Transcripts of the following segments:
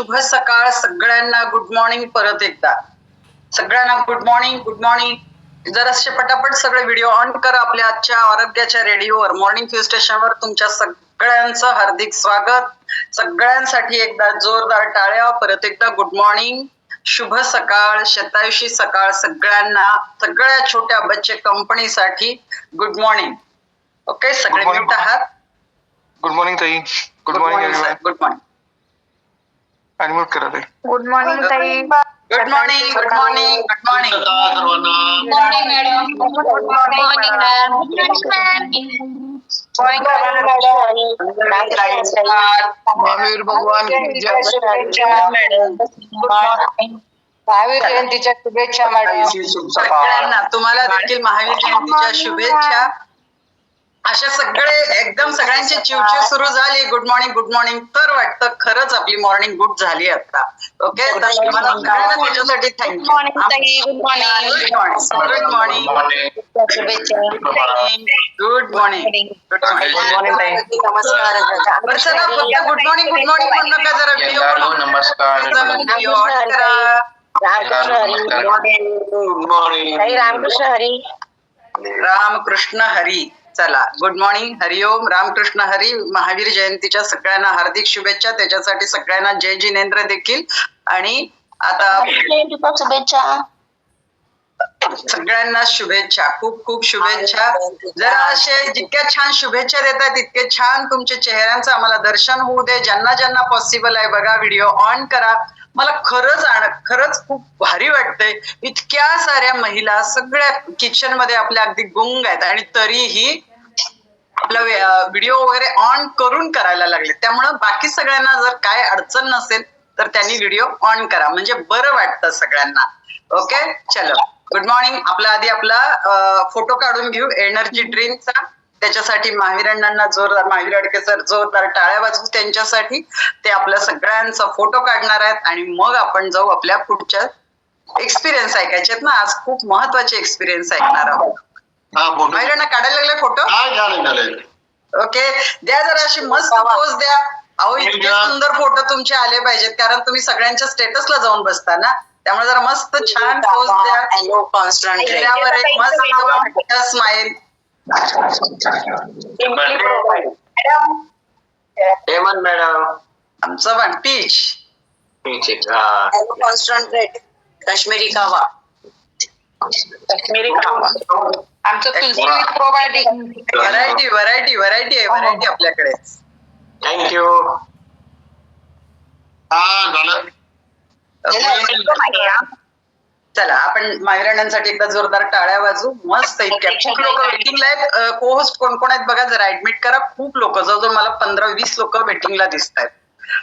शुभ सकाळ सगळ्यांना गुड मॉर्निंग परत एकदा. सगळ्यांना गुड मॉर्निंग गुड मॉर्निंग जराशे पटापट सगळे व्हिडिओ ऑन करा आपल्या आजच्या आरोग्याच्या रेडिओवर. मॉर्निंग फ्यू स्टेशनवर तुमच्या सगळ्यांचं हार्दिक स्वागत. सगळ्यांसाठी एकदा जोरदार टाळ्या. परत एकदा गुड मॉर्निंग शुभ सकाळ शतायुषी सकाळ सगळ्यांना सगळ्या छोट्या बच्चे कंपनीसाठी गुड मॉर्निंग ओके सगळे. मिळत आहात? गुड मॉर्निंग ताई. Good morning good morning unmute करा ताई गुड मॉर्निंग ताई good morning good morning good morning morning madam good morning ma'am Mahavir भगवान की जय. महावीर जयंतीच्या शुभेच्छा मॅडम सगळ्यांना तुम्हाला देखील महावीर जयंतीच्या शुभेच्छा अशा सगळे एकदम सगळ्यांची चिवचिव सुरू झाली. गुड मॉर्निंग गुड मॉर्निंग तर वाटतं खरंच आपली मॉर्निंग गुड झाली आता. ओके तर त्याच्यासाठी thank you. Good morning good morning good morning good morning नमस्कार. बरं चला फक्त गुड मॉर्निंग गुड मॉर्निंग म्हणू नका जरा? नमस्कार. हरी. रामकृष्ण हरी. रामकृष्ण हरी. चला. गुड मॉर्निंग हरिओम रामकृष्ण हरी महावीर जयंतीच्या सगळ्यांना हार्दिक शुभेच्छा. त्याच्यासाठी सगळ्यांना जय जिनेंद्र देखील. आणि आता शुभेच्छा. सगळ्यांना शुभेच्छा. खूप खूप शुभेच्छा. जरा असे जितक्या छान शुभेच्छा देतात तितके छान तुमच्या चेहऱ्यांचं आम्हाला दर्शन होऊ दे. ज्यांना ज्यांना पॉसिबल आहे बघा व्हिडिओ ऑन करा. मला खरंच आण खरंच खूप भारी वाटतंय. इतक्या साऱ्या महिला सगळ्या किचनमध्ये आपल्या अगदी गुंग आहेत. आणि तरीही आपला व्हिडिओ वगैरे ऑन करून करायला लागले. त्यामुळं बाकी सगळ्यांना जर काय अडचण नसेल तर त्यांनी व्हिडिओ ऑन करा. म्हणजे बरं वाटतं सगळ्यांना. ओके चलो. गुड मॉर्निंग आपला आधी आपला फोटो काढून घेऊ. एनर्जी ड्रिंकचा त्याच्यासाठी महावीर अण्णांना जोरदार महावीर अडके सर जोरदार टाळ्या वाजवू त्यांच्यासाठी. ते आपल्या सगळ्यांचा फोटो काढणार आहेत. आणि मग आपण जाऊ आपल्या पुढच्या एक्सपिरियन्स ऐकायचे आहेत ना. आज खूप महत्त्वाचे एक्सपिरियन्स ऐकणार आहोत. हा फोटो काढायला लागले फोटो? काय झालं झालं ओके. द्या जरा अशी मस्त पोज द्या. अहो इतके सुंदर फोटो तुमचे आले पाहिजेत कारण तुम्ही सगळ्यांच्या स्टेटसला जाऊन बसता ना. त्यामुळे जरा मस्त छान पोज द्या. एक मस्त स्माइल हेमंत मॅडम आमचं पण. पीच हा. कॉन्स्टंट्रेट काश्मीरी कावा काश्मीरी आमचं तुलसी प्रोबायोटिक व्हरायटी व्हरायटी व्हरायटी आहे व्हरायटी आपल्याकडे. थँक्यू हा झालं. चला आपण मायराण्यांसाठी एकदा जोरदार टाळ्या वाजू. मस्त इतक्या. खूप लोक वेटिंगला आहेत. को होस्ट कोण कोण आहेत बघा जरा ऍडमिट करा. खूप लोक जवळजवळ मला पंधरा वीस लोक वेटिंगला दिसत आहेत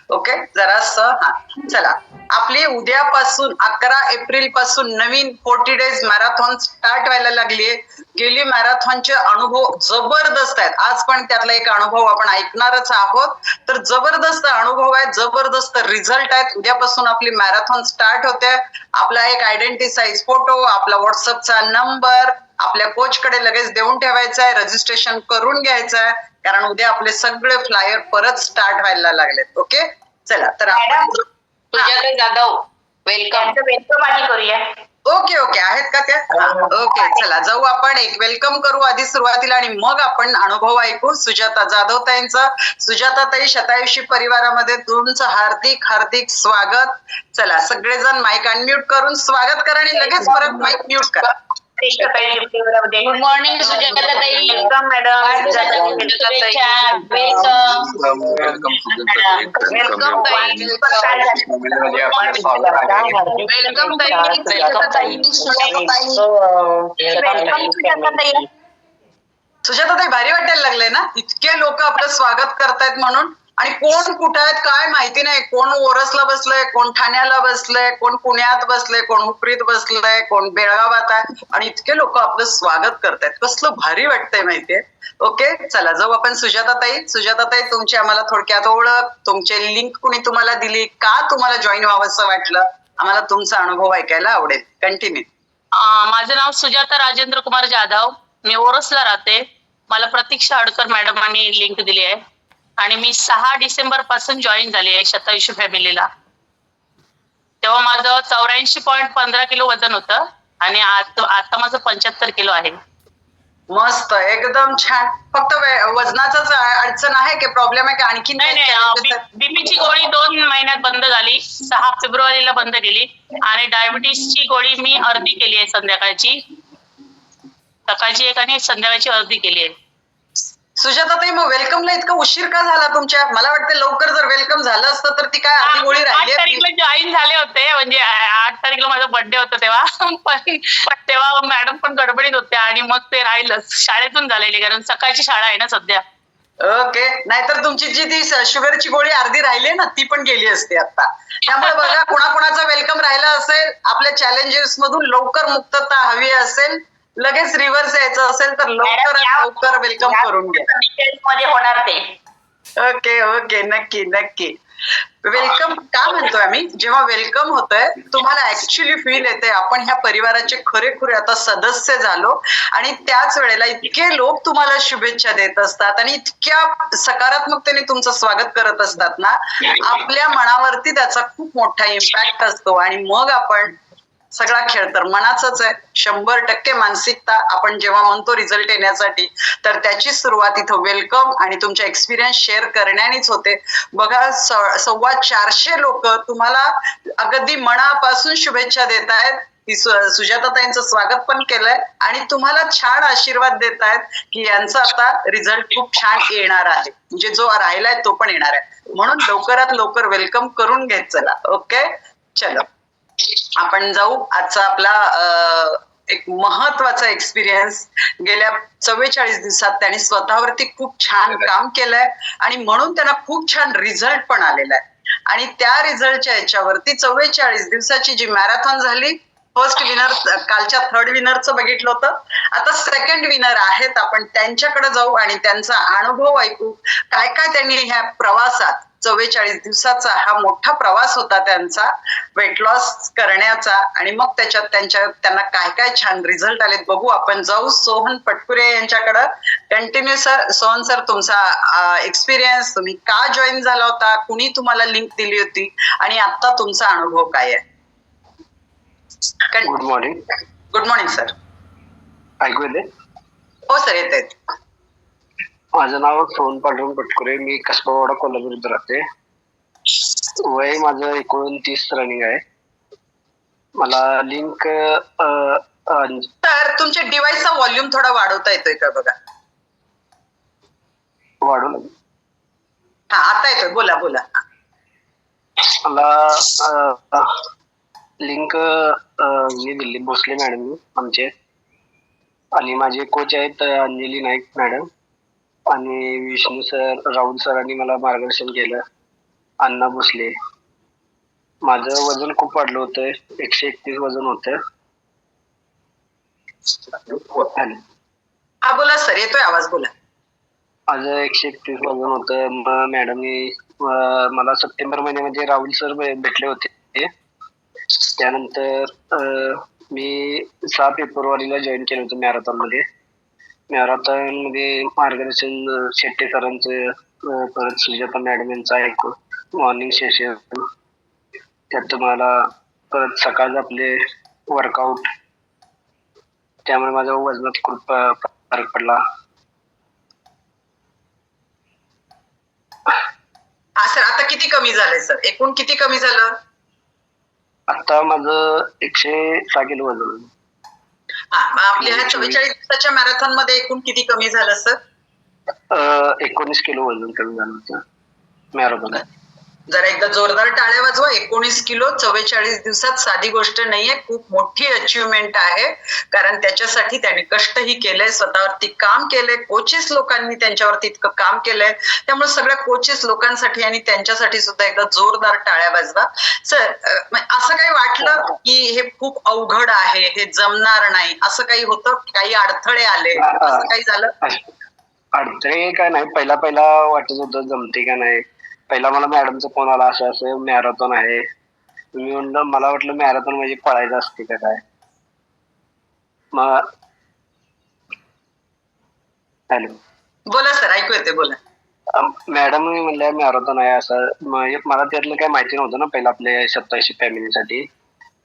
ओके? जरास हा चला. आपली उद्यापासून अकरा एप्रिलपासून नवीन फोर्टी डेज मॅरेथॉन स्टार्ट व्हायला लागलीये गेली मॅरेथॉनचे अनुभव जबरदस्त आहेत. आज पण त्यातला एक अनुभव आपण ऐकणारच आहोत. तर जबरदस्त अनुभव आहेत जबरदस्त रिझल्ट आहेत. उद्यापासून आपली मॅरेथॉन स्टार्ट होते. आपला एक आयडेंटिटी साईज फोटो आपला व्हॉट्सअपचा नंबर आपल्या कोचकडे लगेच देऊन ठेवायचा आहे रजिस्ट्रेशन करून घ्यायचं आहे. कारण उद्या आपले सगळे फ्लायर परत स्टार्ट व्हायला लागलेत. ओके चला तर आपण सुजाता जाधव वेलकम वेलकम आधी करूया. ओके ओके आहेत का त्या? हा, ओके चला. जाऊ आपण एक. वेलकम करू आधी सुरुवातीला आणि मग आपण अनुभव ऐकू. सुजाता जाधव ताईंचा. सुजाता ताई शतायुषी परिवारामध्ये तुमचं हार्दिक हार्दिक स्वागत. चला सगळेजण माईक अनम्यूट करून स्वागत करा आणि लगेच परत माईक म्यूट करा. गुड मॉर्निंग सुजाता ताई वेलकम मॅडम शुभेच्छा वेलकम वेलकम ताई वेलकम ताई सुजाता ताई सुजाता ताई सुजाता ताई भारी वाटायला लागले ना इतके लोक आपलं स्वागत करतायत म्हणून आणि कोण कुठं आहेत काय माहिती नाही. कोण ओरसला बसलंय कोण ठाण्याला बसलंय कोण पुण्यात बसलंय कोण हुपरीत बसलंय कोण बेळगावात आहे. आणि इतके लोक आपलं स्वागत करतायत. कसलं भारी वाटतंय माहितीये. ओके चला जाऊ आपण सुजाताताई. सुजाताताई तुमची आम्हाला थोडक्यात ओळख तुमचे लिंक कुणी तुम्हाला दिली का तुम्हाला जॉईन व्हावं असं वाटलं आम्हाला तुमचा अनुभव ऐकायला आवडेल. कंटिन्यू माझं नाव सुजाता राजेंद्र कुमार जाधव. मी ओरसला राहते. मला प्रतीक्षा हडकर आणि लिंक दिली आहे. आणि मी सहा डिसेंबरपासून जॉईन झाली आहे शतायुषी फॅमिलीला तेव्हा माझं चौऱ्याऐंशी पॉईंट पंधरा किलो वजन होतं आणि आता आता माझं पंच्याहत्तर किलो आहे. मस्त एकदम छान. फक्त वजनाचाच अडचण आहे की प्रॉब्लेम आहे की आणखी नाही नाही बीपीची गोळी दोन महिन्यात बंद झाली. सहा फेब्रुवारीला बंद केली. आणि डायबिटीसची गोळी मी अर्धी केली आहे संध्याकाळची. सकाळची एक आणि संध्याकाळची अर्धी केली आहे. सुजाता ताई मग वेलकमला इतका उशीर का झाला तुमच्या? मला वाटतं लवकर जर वेलकम झालं असतं तर ती काय अर्धी गोळी आठ राहिली तारीखला जॉईन झाले होते म्हणजे आठ तारीखला माझा बर्थडे होता तेव्हा. पण तेव्हा मॅडम पण गडबडीत होत्या आणि मग ते राहिलंच. शाळेतून झालेली कारण सकाळची शाळा आहे ना सध्या. ओके. नाहीतर तुमची जी ती शुगरची गोळी अर्धी राहिली ना ती पण गेली असते आता. त्यामुळे बघा कुणाकुणाचा वेलकम राहिला असेल आपल्या चॅलेंजेस मधून लवकर मुक्तता हवी असेल. लगेच रिव्हर्स यायचं असेल तर लवकर लवकर वेलकम करून घ्या. मध्ये होणार ते. ओके ओके नक्की नक्की. वेलकम का म्हणतोय आम्ही? जेव्हा वेलकम होतंय तुम्हाला ऍक्च्युली फील येते आपण ह्या परिवाराचे खरेखुरे आता सदस्य झालो आणि त्याच वेळेला इतके लोक तुम्हाला शुभेच्छा देत असतात आणि इतक्या सकारात्मकतेने तुमचं स्वागत करत असतात ना आपल्या मनावरती त्याचा खूप मोठा इम्पॅक्ट असतो. आणि मग आपण सगळा खेळ तर मनाचाच आहे. शंभर टक्के मानसिकता आपण जेव्हा म्हणतो रिझल्ट येण्यासाठी तर त्याची सुरुवात इथं वेलकम आणि तुमच्या एक्सपिरियन्स शेअर करण्यानेच होते. बघा सव्वा चारशे लोक तुम्हाला अगदी मनापासून शुभेच्छा देत आहेत. सुजाताताईंचं स्वागत पण केलंय आणि तुम्हाला छान आशीर्वाद देत आहेत की यांचा आता रिझल्ट खूप छान येणार आहे. म्हणजे जो राहिलाय तो पण येणार आहे. म्हणून लवकरात लवकर वेलकम करून घेत चला. ओके चलो. आपण जाऊ. आजचा आपला एक महत्त्वाचा एक्सपिरियन्स गेल्या चव्वेचाळीस दिवसात त्यांनी स्वतःवरती खूप छान काम केलंय आणि म्हणून त्यांना खूप छान रिझल्ट पण आलेला आहे. आणि त्या रिझल्टच्या याच्यावरती चव्वेचाळीस दिवसाची जी मॅरेथॉन झाली फर्स्ट विनर कालच्या थर्ड विनरचं बघितलं होतं. आता सेकंड विनर आहेत. आपण त्यांच्याकडे जाऊ आणि त्यांचा अनुभव ऐकू. काय काय त्यांनी ह्या प्रवासात चव्वेचाळीस दिवसाचा हा मोठा प्रवास होता त्यांचा वेट लॉस करण्याचा. आणि मग त्याच्यात त्यांच्या त्यांना काय काय छान रिझल्ट आलेत बघू आपण. जाऊ सोहन पटकुरे यांच्याकडं. कंटिन्यू सर सोहन सर तुमचा एक्सपिरियन्स तुम्ही का जॉईन झाला होता? कुणी तुम्हाला लिंक दिली होती? आणि आता तुमचा अनुभव काय आहे? Good morning good morning sir ऐकू येते हो सर येत आहेत माझं नाव सोहन पांडुरंग पटकुरे. मी कसबावाडा कोल्हापूर इथं राहते. वय माझं एकोणतीस रनिंग आहे. मला लिंक तर तुमच्या डिव्हाइसचा व्हॉल्यूम थोडा वाढवता येतोय का बघा? वाढून हा आता येतोय. बोला बोला. मला लिंक मी दिली भोसले मॅडम आमचे. आणि माझे कोच आहेत अं, अंजली नाईक मॅडम. आणि विष्णू सर राहुल सरांनी मला मार्गदर्शन केलं अण्णा भोसले. माझं वजन खूप वाढलं होतं एकशे एकतीस वजन होतं. हा बोला सर येतोय आवाज बोला. माझं एकशे एकतीस वजन होतं. मग मॅडमनी मला सप्टेंबर महिन्यामध्ये राहुल सर भेटले होते. त्यानंतर अं, मी सहा फेब्रुवारीला जॉईन केलं होतं मॅरेथॉनमध्ये मॅरेथॉनमध्ये मार्गदर्शन अं, शेट्टे सरांचं अं, परत सुजाता मॅडम यांचं ऐकून मॉर्निंग सेशन त्यात तुम्हाला परत सकाळ आपले वर्कआउट त्यामुळे माझ्या वजनात खूप फरक पडला. सर आता किती कमी झालंय सर? एकूण किती कमी झालं? आता माझं एकशे सहा किलो वजन. आपल्या ह्या चव्वेचाळीस दिवसाच्या मॅरेथॉनमध्ये एकूण किती कमी झालं सर? एकोणीस किलो वजन कमी झालं होतं. मॅरेथॉन जरा एकदा जोरदार टाळ्या वाजवा. एकोणीस किलो चव्वेचाळीस दिवसात साधी गोष्ट नाहीये. खूप मोठी अचिव्हमेंट आहे. कारण त्याच्यासाठी त्यांनी कष्टही केलंय. स्वतःवरती काम केलंय. कोचेस लोकांनी त्यांच्यावरती इतकं काम केलंय. त्यामुळे सगळ्या कोचेस लोकांसाठी आणि त्यांच्यासाठी सुद्धा एकदा जोरदार टाळ्या वाजवा. सर असं काही वाटलं की हे खूप अवघड आहे हे जमणार नाही असं काही होतं? काही अडथळे आले? असं काही झालं? अडथळे काय नाही. पहिला पहिला वाटत होतं जमते का नाही. पहिला मला मॅडमचा फोन आला असं असं मॅरेथॉन आहे. मी म्हणलं मला वाटलं मॅरेथॉन म्हणजे पळायचं असते का काय? मग हॅलो. बोला सर ऐकू येते बोला. मॅडम म्हणल्या मॅरेथॉन आहे असं. म्हणजे मला त्यातलं काही माहिती नव्हतं ना पहिलं आपल्या सत्तावीसशे फॅमिलीसाठी.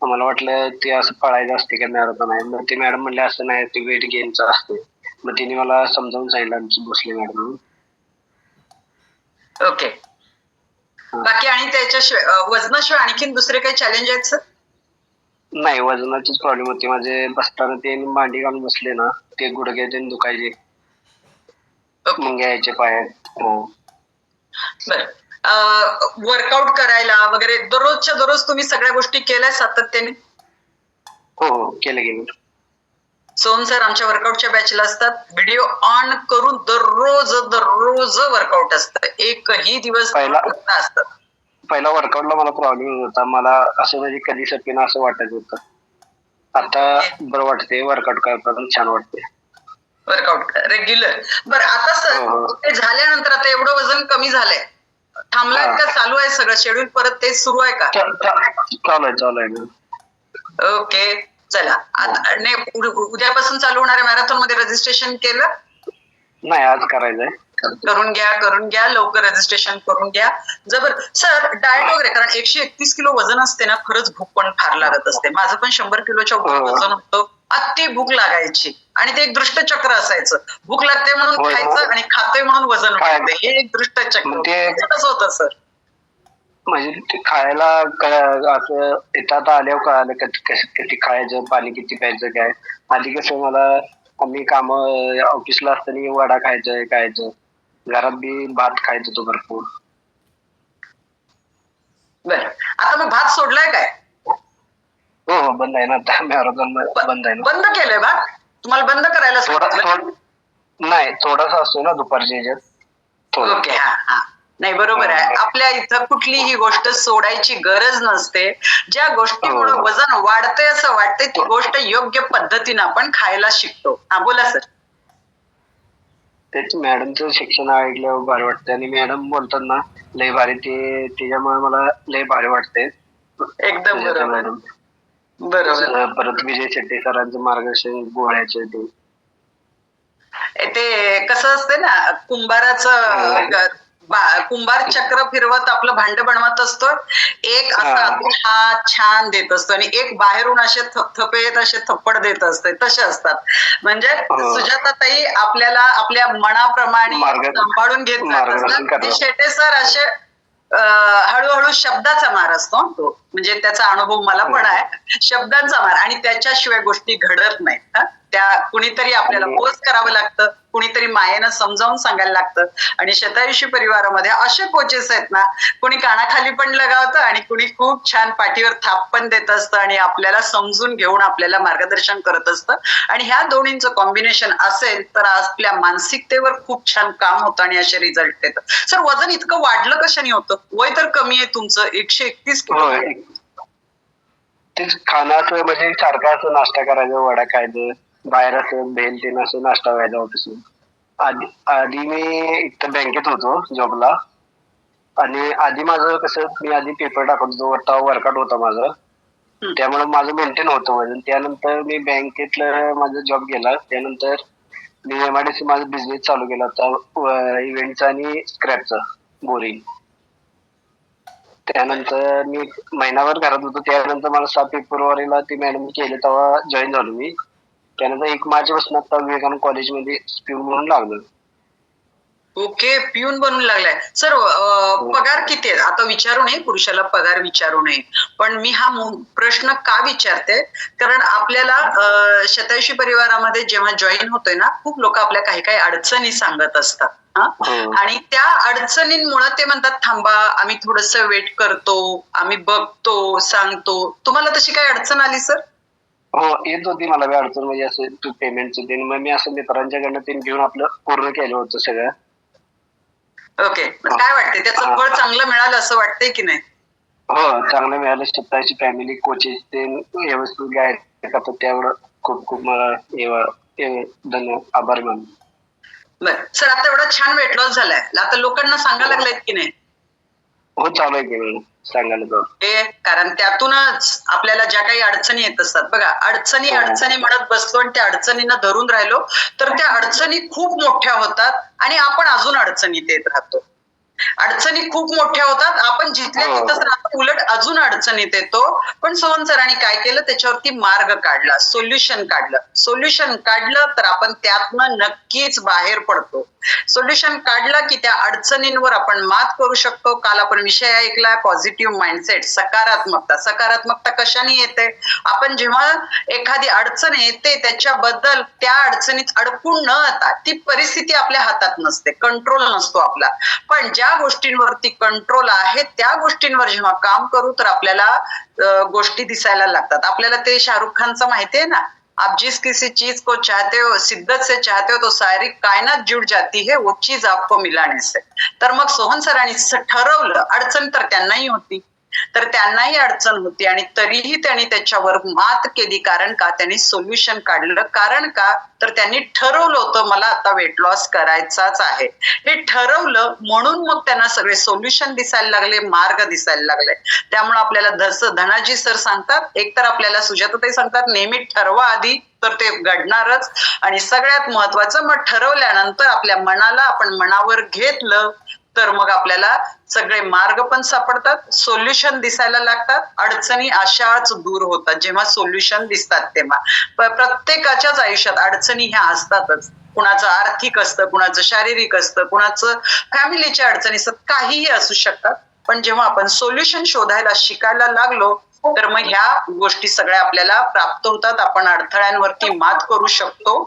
मला वाटलं ते असं पळायचं असते का मॅरेथॉन आहे? मग ते मॅडम म्हणले असं नाही ते वेट गेनचं असते. मग तिने मला समजावून सांगितलं आमची भोसले मॅडम ओके. बाकी आणि त्याच्याशिवाय वजनाशिवाय आणखीन दुसरे काही चॅलेंज आहेत सर नाही वजनाचीच प्रॉब्लेम होती. माझे बसताना ते मांडी घालून बसले ना ते गुडघे ते दुखायचे. ओके. मुंग्या यायचे पायात हो. बर. वर्कआउट करायला वगैरे दररोजच्या दररोज तुम्ही सगळ्या गोष्टी केल्या सातत्याने? हो हो. केलं गेलं सोहम सर आमच्या वर्कआउटच्या बॅचला असतात. व्हिडिओ ऑन करून दररोज दररोज वर्कआउट असतं. एकही दिवस पहिला- असतात पहिला वर्कआउटला मला प्रॉब्लेम होता. मला असं म्हणजे कधी सकेन असं वाटायचं होतं. आता बरं वाटते वर्कआउट करताना छान वाटते वर्कआउट रेग्युलर बरं आता सर हो, हो. ते झाल्यानंतर आता एवढं वजन कमी झालंय. थांबलाय. का? चालू आहे सगळं. शेड्यूल परत तेच सुरू आहे का? चालू आहे चालू आहे. ना ओके चला आता नाही, उद- उद्यापासून चालू होणाऱ्या मॅरेथॉनमध्ये रजिस्ट्रेशन केलं? नाही आज करायचंय. करून घ्या करून घ्या लवकर रजिस्ट्रेशन करून घ्या. जबर सर डाएट वगैरे कारण एकशे एकतीस किलो वजन असते ना खरंच भूक पण फार लागत असते. माझं पण शंभर किलोच्या हो. वजन होतं. अति भूक लागायची. आणि ते एक दृष्टचक्र असायचं. भूक लागते म्हणून. खायचं आणि खातोय म्हणून वजन? वाढते. हे एक दृष्टचक्र होतं. कसं होतं सर? म्हणजे ते खायला असं येतात आल्यावर कळालं किती खायचं पाणी किती प्यायचं काय? आधी कसं मला आम्ही काम ऑफिसला असताना वडा खायचं खायचं. घरात बी भात खायचं तो भरपूर. बरं. आता मग भात सोडलाय काय? हो हो बंद आहे ना बंद आहे ना. बंद केलंय भात? तुम्हाला बंद करायला नाही थोडासा असतो ना दुपारच्या ह्याच्यात. ओके हा हा. नाही बरोबर आहे. आपल्या इथं कुठलीही गोष्ट सोडायची गरज नसते. ज्या गोष्टीमुळे हो. वजन वाढतंय असं वाटतंय ती गोष्ट योग्य पद्धतीनं आपण खायला शिकतो. हा बोला सर. तेच मॅडमचं शिक्षण ऐकल्यावर भारी वाटतं आणि मॅडम बोलतात ना लय भारी ते त्याच्यामुळे मला लय भारी वाटते एकदम बरोबर. मॅडम बरोबर. परत विजय शेट्टी सरांचं मार्गदर्शन गोळ्याचे ते. कसं असते ना कुंभाराचं बा- कुंभार चक्र फिरवत आपलं भांड बनवत असतो. एक असा हा. छान देत असतो आणि एक बाहेरून असे थपथपेत असे थप्पड देत असते. तसे असतात. म्हणजे. सुजाताताई आपल्याला आपल्या मनाप्रमाणे सांभाळून घेत शेटे सर असे हळूहळू शब्दाचा मार असतो. तो म्हणजे त्याचा अनुभव मला पण आहे. शब्दांचा मार आणि त्याच्याशिवाय गोष्टी घडत नाहीत. त्या कुणीतरी आपल्याला पोच करावं लागतं कुणीतरी मायेनं समजावून सांगायला लागतं. आणि शतायुषी परिवारामध्ये असे कोचेस आहेत ना कुणी कानाखाली पण लगावतं आणि कुणी खूप छान पाठीवर थाप पण देत असतं आणि आपल्याला समजून घेऊन आपल्याला मार्गदर्शन करत असतं. आणि ह्या दोन्हींचं कॉम्बिनेशन असेल तर आपल्या मानसिकतेवर खूप छान काम होतं आणि असे रिझल्ट येतात सर वजन इतकं वाढलं कशाने होतं? वय तर कमी आहे तुमचं. एकशे एकतीस किलो खाणं असं म्हणजे सारखं असं नाश्ता करायचं वडा खायचं बाहेर असं भेल तेन असं नाश्ता व्हायचा ऑफिस आधी आधी मी इथं बँकेत होतो जॉबला आणि आधी माझं कसं मी आधी पेपर टाकत होतो तेव्हा वर्कआउट होता माझं. त्यामुळे माझं मेंटेन होतं वजन त्यानंतर मी बँकेतलं माझा जॉब गेला. त्यानंतर मी एमआयडीसी माझा बिझनेस चालू केला. होता इव्हेंटचा आणि स्क्रॅपचा बोरिंग त्यानंतर मी महिनाभर घरात होतो. त्यानंतर मला सात फेब्रुवारीला ती मॅडम केली तेव्हा जॉईन झालो मी. त्यानंतर एक माझ्यापासून आता विवेकानंद कॉलेजमध्ये स्पिन म्हणून लागलो ओके पिऊन बनून लागलाय. सर पगार किती आहे? आता विचारू नये पुरुषाला पगार विचारू नये. पण मी हा प्रश्न का विचारते? कारण आपल्याला शतायुषी परिवारामध्ये जेव्हा जॉईन होतोय ना खूप लोक आपल्या काही काही अडचणी सांगत असतात. हा? हो. आणि त्या अडचणींमुळे ते म्हणतात थांबा आम्ही थोडस वेट करतो आम्ही बघतो सांगतो. तुम्हाला तशी काही अडचण आली सर? हो येत होती मला अडचण. म्हणजे असं पेमेंटचं मग मी असं मित्रांच्याकडनं ते घेऊन आपलं पूर्ण केलं होतं सगळं. ओके काय वाटते त्याचं फळ चांगलं मिळालं असं वाटतंय की नाही? हो चांगलं मिळालं. स्वतःची फॅमिली कोचेस ते व्यवस्थित गाईड करतात त्यामुळं खूप खूप मला धन्यवाद आभार मानतो. बर. सर आता एवढा छान वेट लॉस झालाय. आता लोकांना सांगायला लागलायत की नाही? हो चालू आहे की मॅडम सांगायला कारण त्यातूनच आपल्याला ज्या काही अडचणी येत असतात. बघा अडचणी हो. अडचणी म्हणत बसलो आणि त्या अडचणींना धरून राहिलो तर त्या अडचणी खूप मोठ्या होतात आणि आपण अजून अडचणीत येत राहतो. अडचणी खूप मोठ्या होतात. आपण जिथल्या हो. तिथंच राहतो. उलट अजून अडचणीत येतो. पण सोहन सरांनी काय केलं? त्याच्यावरती मार्ग काढला. सोल्युशन काढलं. सोल्युशन काढलं तर आपण त्यातनं नक्कीच बाहेर पडतो. सोल्युशन काढलं की त्या अडचणींवर आपण मात करू शकतो. काल आपण विषय ऐकला पॉझिटिव्ह माइंडसेट सकारात्मकता. सकारात्मकता कशाने येते? आपण जेव्हा एखादी अडचण येते त्याच्याबद्दल त्या अडचणीत अडकून न आता ती परिस्थिती आपल्या हातात नसते. कंट्रोल नसतो आपला. पण ज्या गोष्टींवरती कंट्रोल आहे त्या गोष्टींवर जेव्हा काम करू तर आपल्याला गोष्टी दिसायला लागतात. आपल्याला ते शाहरुख खानचं माहिती आहे ना? आप जिस किसी चीज को चाहते हो शिद्दत से चाहते हो तो सारी कायनात जुड़ जाती है वो चीज आपको मिलाने से. तर मग सोहन सरांनी ठरवलं अडचण तर त्यांनाही होती. तर त्यांनाही अडचण होती आणि तरीही त्यांनी त्याच्यावर मात केली. कारण का? त्यांनी सोल्युशन काढलं. कारण का? तर त्यांनी ठरवलं होतं मला आता वेट लॉस करायचाच आहे. हे ठरवलं म्हणून मग त्यांना सगळे सोल्युशन दिसायला लागले मार्ग दिसायला लागले. त्यामुळे आपल्याला धस धनाजी सर सांगतात एकतर आपल्याला सुजाताताई सांगतात नेहमी ठरवा आधी तर ते घडणारच. आणि सगळ्यात महत्वाचं मग ठरवल्यानंतर आपल्या मनाला आपण मनावर घेतलं तर मग आपल्याला सगळे मार्ग पण सापडतात सोल्युशन दिसायला लागतात अडचणी अशाच दूर होतात जेव्हा सोल्युशन दिसतात तेव्हा. प्रत्येकाच्याच आयुष्यात अडचणी ह्या असतातच. कुणाचं आर्थिक असतं कुणाचं शारीरिक असतं कुणाचं फॅमिलीच्या अडचणी असतात काहीही असू शकतात. पण जेव्हा आपण सोल्युशन शोधायला शिकायला लागलो तर मग ह्या गोष्टी सगळ्या आपल्याला प्राप्त होतात. आपण अडथळ्यांवरती मात करू शकतो.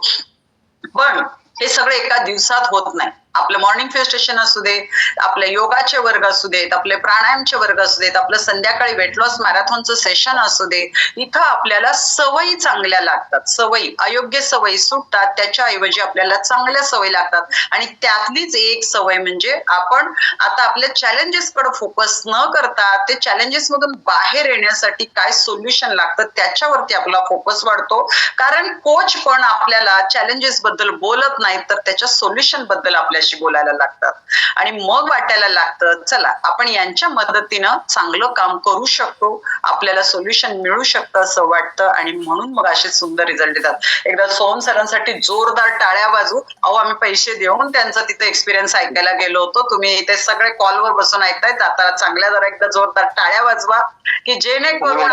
पण हे सगळं एका दिवसात होत नाही. आपलं मॉर्निंग फेस्टेशन असू दे आपले योगाचे वर्ग असू देत आपले प्राणायामचे वर्ग असू देत आपलं संध्याकाळी वेट लॉस मॅरेथॉनचं सेशन असू दे इथं आपल्याला सवयी चांगल्या लागतात. सवयी अयोग्य सवयी सुटतात त्याच्या ऐवजी आपल्याला चांगल्या सवयी लागतात. आणि त्यातलीच एक सवय म्हणजे आपण आता आपल्या चॅलेंजेस कडे फोकस न करता ते चॅलेंजेस मधून बाहेर येण्यासाठी काय सोल्युशन लागतं त्याच्यावरती आपला फोकस वाढतो. कारण कोच पण आपल्याला चॅलेंजेस बद्दल बोलत नाही तर त्याच्या सोल्युशनबद्दल आपल्या आपल्याशी बोलायला लागतात. आणि मग वाटायला लागतं चला आपण यांच्या मदतीनं चांगलं काम करू शकतो आपल्याला सोल्युशन मिळू शकतं असं वाटतं आणि म्हणून मग असे सुंदर रिझल्ट येतात. एकदा सोहम सरांसाठी जोरदार टाळ्या वाजू अहो आम्ही पैसे देऊन त्यांचा तिथे एक्सपिरियन्स ऐकायला गेलो होतो. तुम्ही इथे सगळे कॉलवर बसून ऐकतायत आता चांगल्या जरा एकदा जोरदार टाळ्या वाजवा की जेणेकरून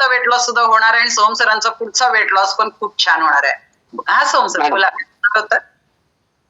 वेट लॉस सुद्धा होणार आहे आणि सोहम सरांचा पुढचा वेट लॉस पण खूप छान होणार आहे. हा सोहम सर बोला. होतं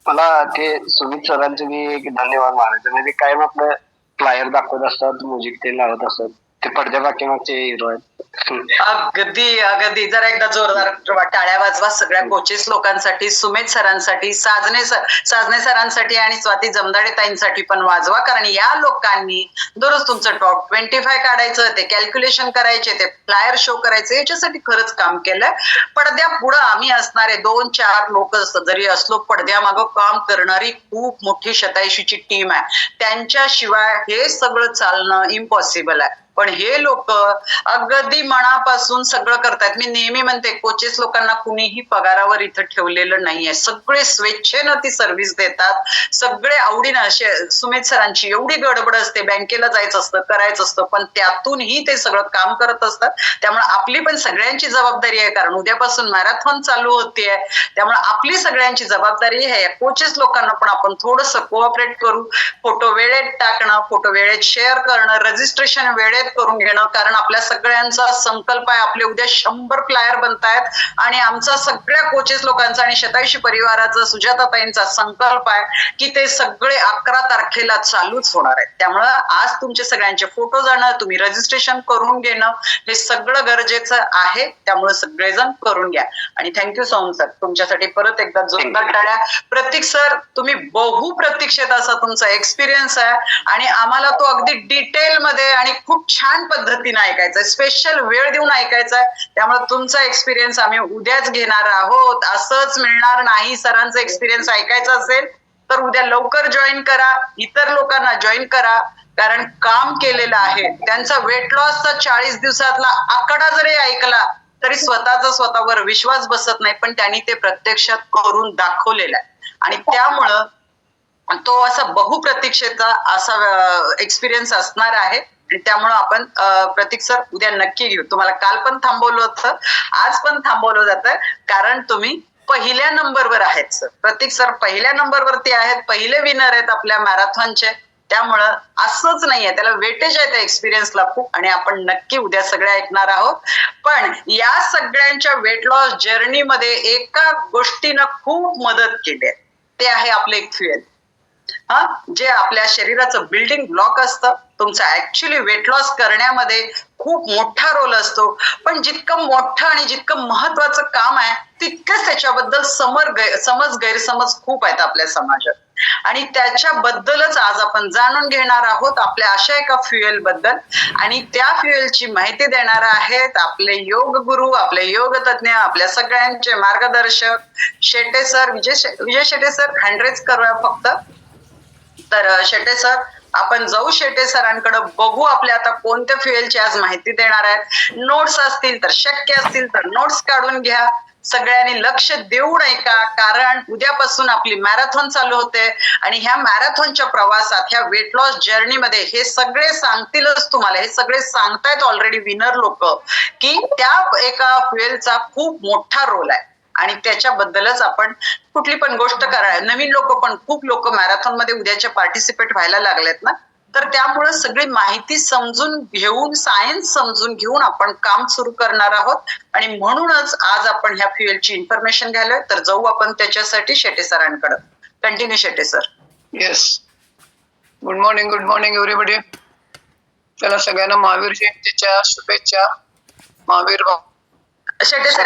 मला ते सुमित सरांचे मी एक धन्यवाद मानायचं. म्हणजे कायम आपलं फ्लायर दाखवत असतात म्युझिक ते लावत असतात ते पडद्या मागचे हिरो आहेत. अगदी अगदी. जरा एकदा जोरदार टाळ्या वाजवा सगळ्या कोचेस लोकांसाठी सुमेध सरांसाठी साजने सर साजने सरांसाठी आणि स्वाती जमदाडे ताईंसाठी पण वाजवा कारण या लोकांनी दररोज तुमचं टॉप ट्वेंटी फाय काढायचं ते कॅल्क्युलेशन करायचे ते फ्लायर शो करायचे याच्यासाठी खरंच काम केलंय. पडद्या पुढं आम्ही असणारे दोन चार लोक जरी असलो पडद्यामागं काम करणारी खूप मोठी शतायशीची टीम आहे. त्यांच्याशिवाय हे सगळं चालणं इम्पॉसिबल आहे. पण हे लोक अगदी मनापासून सगळं करतायत. मी नेहमी म्हणते कोचेस लोकांना कुणीही पगारावर इथं ठेवलेलं नाहीये. सगळे स्वेच्छेनं ती सर्व्हिस देतात. सगळे आवडीनं असे सुमित सरांची एवढी गडबड असते बँकेला जायचं असतं करायचं असतं पण त्यातूनही ते सगळं काम करत असतात. त्यामुळे आपली पण सगळ्यांची जबाबदारी आहे. कारण उद्यापासून मॅरेथॉन चालू होतीये. त्यामुळे आपली सगळ्यांची जबाबदारी आहे. कोचेस लोकांना पण आपण थोडस कोऑपरेट करू. फोटो वेळेत टाकणं फोटो वेळेत शेअर करणं रजिस्ट्रेशन वेळेत करून घेणं कारण आपल्या सगळ्यांचा संकल्प आहे आपले उद्या शंभर फ्लायर बनतायत आणि आमचा सगळ्या कोचेस लोकांचा आणि शतायुषी परिवाराचा सुजाताताईंचा संकल्प आहे की ते सगळे अकरा तारखेला चालूच होणार आहे त्यामुळं आज तुमचे सगळ्यांचे फोटो जाणं तुम्ही रजिस्ट्रेशन करून घेणं हे सगळं गरजेचं आहे. त्यामुळे सगळेजण करून घ्या. आणि थँक्यू सो मच सर तुमच्यासाठी परत एकदा जोरदार टाळ्या. प्रतीक सर तुम्ही बहुप्रतीक्षित असा तुमचा एक्सपिरियन्स आहे आणि आम्हाला तो अगदी डिटेल मध्ये आणि खूप छान पद्धतीने ऐकायचं स्पेशल वेळ देऊन ऐकायचा. आहे त्यामुळे तुमचा एक्सपिरियन्स आम्ही उद्याच घेणार आहोत. असंच मिळणार नाही. सरांचा एक्सपिरियन्स ऐकायचा असेल तर उद्या लवकर जॉईन करा. इतर लोकांना जॉईन करा. कारण काम केलेलं आहे. त्यांचा वेट लॉसचा चाळीस दिवसातला आकडा जरी ऐकला तरी स्वतःचा स्वतःवर विश्वास बसत नाही. पण त्यांनी ते प्रत्यक्षात करून दाखवलेलं आहे. आणि त्यामुळं तो असा बहुप्रतीक्षेचा असा एक्सपिरियन्स असणार आहे. त्यामुळं आपण प्रतीक सर उद्या नक्की घेऊ. तुम्हाला काल पण थांबवलं होतं आज पण थांबवलं जातं कारण तुम्ही पहिल्या नंबरवर आहेत सर. प्रतीक सर पहिल्या नंबरवरती आहेत पहिले विनर आहेत आपल्या मॅरेथॉनचे. त्यामुळं असंच नाहीये. त्याला वेटेज आहे त्या एक्सपिरियन्सला खूप आणि आपण नक्की उद्या सगळ्या ऐकणार आहोत. पण या सगळ्यांच्या वेट लॉस जर्नीमध्ये एका गोष्टीनं खूप मदत केली आहे. ते आहे आपले एक फ्युएल हा? जे आपल्या शरीराचं बिल्डिंग ब्लॉक असतं. तुमचा ऍक्च्युली वेट लॉस करण्यामध्ये खूप मोठा रोल असतो. पण जितकं मोठं आणि जितकं महत्वाचं काम आहे तितकंच त्याच्याबद्दल समर गै समज गैरसमज खूप आहेत आपल्या समाजात. आणि त्याच्याबद्दलच आज आपण जाणून घेणार आहोत आपल्या अशा एका फ्युएलबद्दल. आणि त्या फ्युएलची माहिती देणार आहेत आपले योग गुरु आपले योग तज्ञ आपल्या सगळ्यांचे मार्गदर्शक Shete sir Vijay Vijay Shete sir hand raise करूया फक्त. तर शेटे सर आपण जाऊ शेटे सरांकडे बघू आपल्या आता कोणत्या फ्युएलची आज माहिती देणार आहेत. नोट्स असतील तर शक्य असतील तर नोट्स काढून घ्या. सगळ्यांनी लक्ष देऊ नये का? कारण उद्यापासून आपली मॅरेथॉन चालू होते आणि ह्या मॅरेथॉनच्या प्रवासात ह्या वेट लॉस जर्नीमध्ये हे सगळे सांगतीलच तुम्हाला. हे सगळे सांगतायत ऑलरेडी विनर लोक की त्या एका फ्युएलचा खूप मोठा रोल आहे. आणि त्याच्याबद्दलच आपण कुठली पण गोष्ट करा. नवीन लोक पण खूप लोक मॅरेथॉनमध्ये उद्याचे पार्टिसिपेट व्हायला लागलेत ना. तर त्यामुळे सगळी माहिती समजून घेऊन सायन्स समजून घेऊन आपण काम सुरू करणार आहोत. आणि म्हणूनच आज आपण ह्या फ्युएलची इन्फॉर्मेशन घ्यायला तर जाऊ आपण त्याच्यासाठी Shete सरांकडे. Continue Shete sir. Yes good morning good morning everybody चला सगळ्यांना महावीर जयंतीच्या शुभेच्छा. महावीर शेटे सर